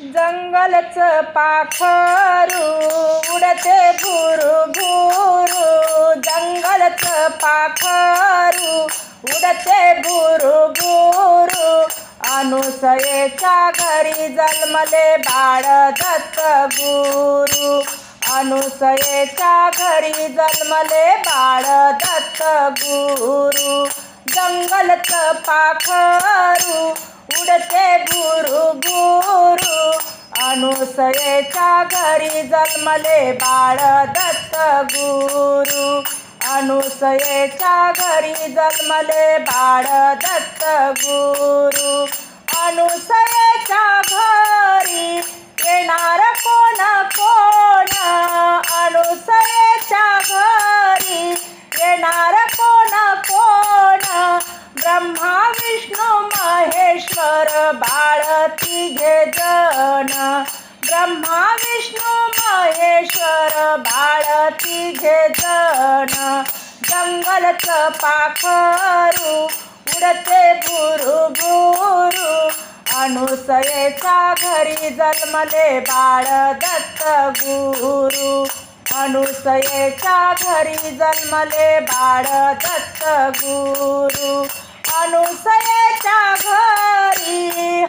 जंगलच पाखरू उडते भुरू भुरू. जंगलच पाखरू उडते भुरू भुरू. अनुसयेच्या घरी जन्मले बाळ दत्त गुरु. अनुसयेच्या घरी जन्मले बाळ दत्त गुरु. जंगलच पाखरू उडते भुरू भुरू अनुसयेच्या घरी जन्मले बाळ दत्त गुरु. अनुसयेच्या घरी जन्मले बाळ दत्त गुरु. अनुसयेच्या घरी येणार कोण कोण? अनुसयेच्या घरी येणार कोण कोण? ब्रह्मा विष्णू महेश्वर बाळ तिघे जण. ब्रह्मा विष्णू महेश्वर बाळ तिघे जण जंगलच पाखरू उडते भुरू भुरू अनुसयेचा घरी जन्मले बाळ दत्त गुरु. अनुसयेच्या घरी जन्मले बाळ दत्त गुरु. अनुसयेच्या घरी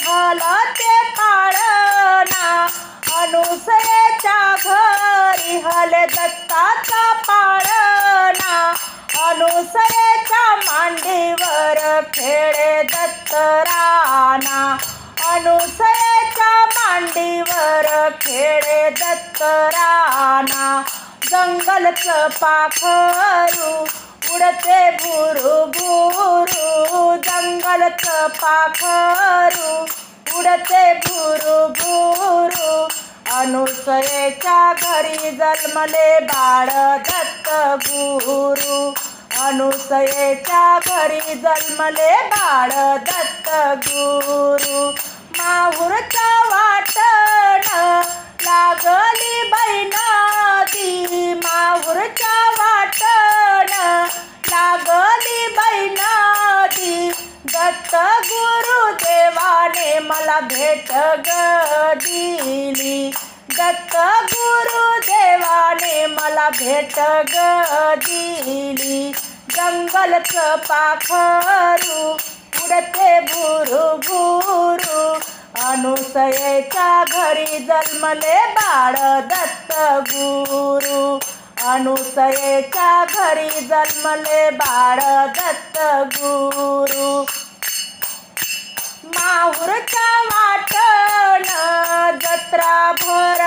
दत्ताचा पाळणा अनुसरेच्या मांडीवर खेळे दत्तराना अनुसरेच्या मांडीवर खेळे दत्तराना जंगलचं पाखरू उडते भुरू भुरू. जंगलच पाखरू उडते भुरू भुरू अनुसयेच्या घरी जन्मले बाळ दत्त गुरु. अनुसयेच्या घरी जन्मले बाळ दत्त गुरु. माहुरचा वाटण लागली बैनादी माहुरच्या वाटण लागली बैनादी दत्त गुरुदेवाने मला भेट ग दिली. दत्त गुरुदेवाने मला भेट ग दिली. जंगलच पाखरू उडते भुरू भुरू. अनुसयेच्या घरी जन्मले बाळ दत्त गुरु. अनुसयेच्या घरी जन्मले बाळ दत्त गुरु. माहुरच्या वाटण जत्रा भर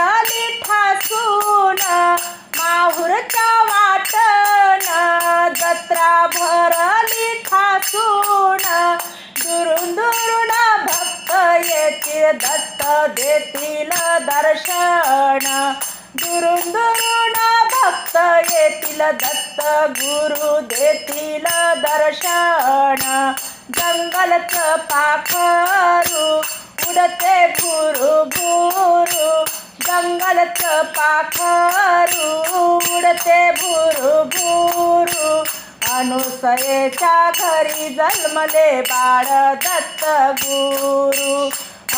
येतील दत्त देतील दर्शन. दुरून दुरून भक्त येतील दत्त गुरु देतील दर्शन. जंगलच पाखरू उडते भुरू भुरू जंगलच पाखरू उडते भुरू भुरू अनुसयेच्या घरी जन्मले बाळ दत्त गुरु.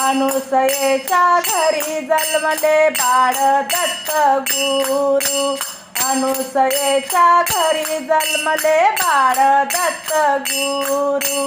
अनुसयेच्या घरी जन्मले बाळ दत्त गुरु. अनुसयेच्या घरी जन्मले बाळ दत्त गुरु.